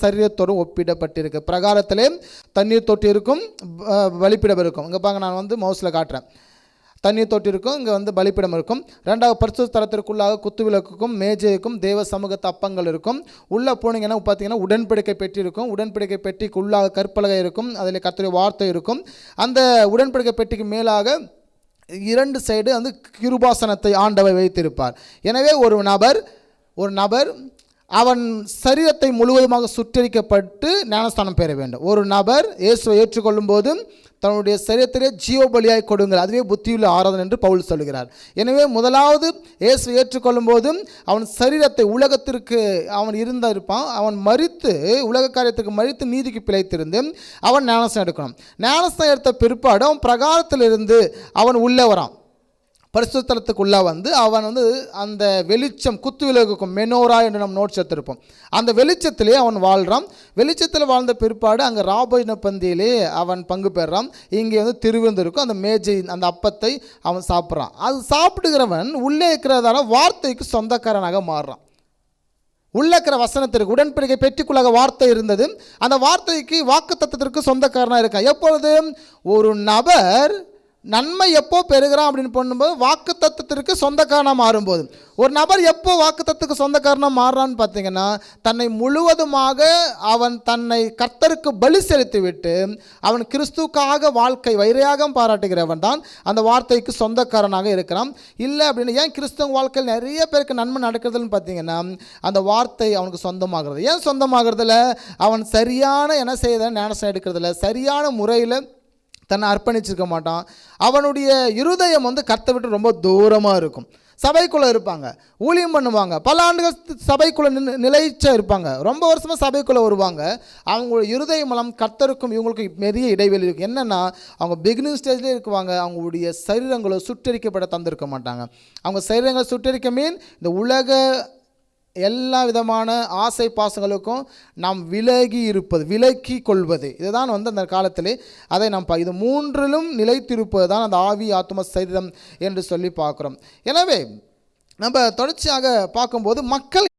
சரீரத்தோடு ஒப்பிடப்பட்டிருக்கு. பிரகாரத்திலே தண்ணீர் தொட்டி இருக்கும் வழிப்பிடம் இருக்கும். இங்கே பாங்க நான் வந்து மவுஸில் காட்டுறேன். தண்ணீர் தொட்டி இருக்கும் இங்கே வந்து பலிப்பிடம் இருக்கும். ரெண்டாவது பரிசு குத்து குத்துவிளக்குக்கும் மேஜைக்கும் தேவ சமூக தப்பங்கள் இருக்கும். உள்ளே போனீங்கன்னா பார்த்தீங்கன்னா உடன்படிக்கை பெட்டி இருக்கும். உடன்படிக்கை பெட்டிக்கு உள்ளாக கற்பலகை இருக்கும். அதில் கர்த்தருடைய வார்த்தை இருக்கும். அந்த உடன்படிக்கை பெட்டிக்கு மேலாக இரண்டு சைடு வந்து கிருபாசனத்தை ஆண்டவர் வைத்திருப்பார். எனவே ஒரு நபர் ஒரு நபர் அவன் சரீரத்தை முழுவதுமாக சுட்டரிக்கப்பட்டு ஞானஸ்தானம் பெற வேண்டும். ஒரு நபர் இயேசுவை ஏற்றுக்கொள்ளும் போதும் தன்னுடைய சரீரத்திலே ஜீவபலியாய் கொடுங்கள். அதுவே புத்தியுள்ள ஆராதனை என்று பவுல் சொல்கிறார் எனவே முதலாவது இயேசுவை ஏற்றுக்கொள்ளும் போதும் அவன் சரீரத்தை உலகத்திற்கு அவன் இருந்த இருப்பான். அவன் மறித்து உலக காரியத்துக்கு மறித்து நீதிக்கு பிழைத்திருந்து அவன் ஞானஸ்தானம் எடுக்கணும். ஞானஸ்தானம் எடுத்த பிற்பாடு அவன் பிரகாரத்திலிருந்து அவன் உள்ளே வரான். பரிசுத்தலத்துக்குள்ளே வந்து அவன் வந்து அந்த வெளிச்சம் குத்து விலகுக்கும் மெனோரா என்று நம்ம நோட்ஸ் எடுத்திருப்போம். அந்த வெளிச்சத்திலே அவன் வாழ்கிறான் வெளிச்சத்தில் வாழ்ந்த பிற்பாடு அங்கே ராபோஜன பந்தியிலே அவன் பங்கு பெறான். இங்கே வந்து திருவிருந்து இருக்கும். அந்த மேஜை அந்த அப்பத்தை அவன் சாப்பிட்றான். அது சாப்பிடுகிறவன் உள்ளே இருக்கிறதால வார்த்தைக்கு சொந்தக்காரனாக மாறுறான். உள்ள இருக்கிற வசனத்திற்கு உடன்படிக்கை பெற்றுக்குள்ளாக வார்த்தை இருந்தது. அந்த வார்த்தைக்கு வாக்கு தத்துவத்திற்கு சொந்தக்காரனாக இருக்கான். எப்பொழுது ஒரு நபர் நன்மை எப்போ பெறுகிறான் அப்படின்னு பண்ணும்போது வாக்கு தத்துவத்திற்கு சொந்தக்காரனாக மாறும்போது. ஒரு நபர் எப்போ வாக்கு தத்துவத்துக்கு சொந்தக்காரனாக மாறுறான்னு பார்த்தீங்கன்னா தன்னை முழுவதுமாக அவன் தன்னை கர்த்தருக்கு பலி செலுத்தி விட்டு அவன் கிறிஸ்துக்காக வாழ்க்கை வைரையாகம் பாராட்டுகிறவன் தான் அந்த வார்த்தைக்கு சொந்தக்காரனாக இருக்கிறான். இல்லை அப்படின்னு ஏன் கிறிஸ்துவ வாழ்க்கையில் நிறைய பேருக்கு நன்மை நடக்கிறதுன்னு பார்த்தீங்கன்னா அந்த வார்த்தை அவனுக்கு சொந்தமாகிறது. ஏன் சொந்தமாகிறதுல அவன் சரியான என்ன செய்த ஞானசம் எடுக்கிறதுல சரியான முறையில் தன்னை அர்ப்பணிச்சிருக்க மாட்டான். அவனுடைய இருதயம் வந்து கத்தை விட்டு ரொம்ப தூரமாக இருக்கும். சபைக்குள்ளே இருப்பாங்க. ஊழியம் பண்ணுவாங்க. பல ஆண்டுகள் சபைக்குள்ளே நின் நிலைச்சா இருப்பாங்க. ரொம்ப வருஷமாக சபைக்குள்ளே வருவாங்க. அவங்களோட இருதய மலம் கத்தருக்கும் இவங்களுக்கும் நிறைய இடைவெளி இருக்கும் என்னென்னா அவங்க பிகினிங் ஸ்டேஜ்லேயே இருக்குவாங்க. அவங்களுடைய சரீரங்களை சுட்டரிக்கப்பட தந்திருக்க மாட்டாங்க. அவங்க சரீரங்களை சுட்டரிக்க மீன் இந்த உலக எல்லா விதமான ஆசை பாசங்களுக்கும் நாம் விலகி இருப்பது விலக்கி கொள்வது. இதுதான் வந்து அந்த காலத்திலே அதை நாம் இது மூன்றிலும் நிலைத்திருப்பது தான் அந்த ஆவி ஆத்ம சரீரம் என்று சொல்லி பார்க்குறோம். எனவே நம்ம தொடர்ச்சியாக பார்க்கும்போது மக்கள்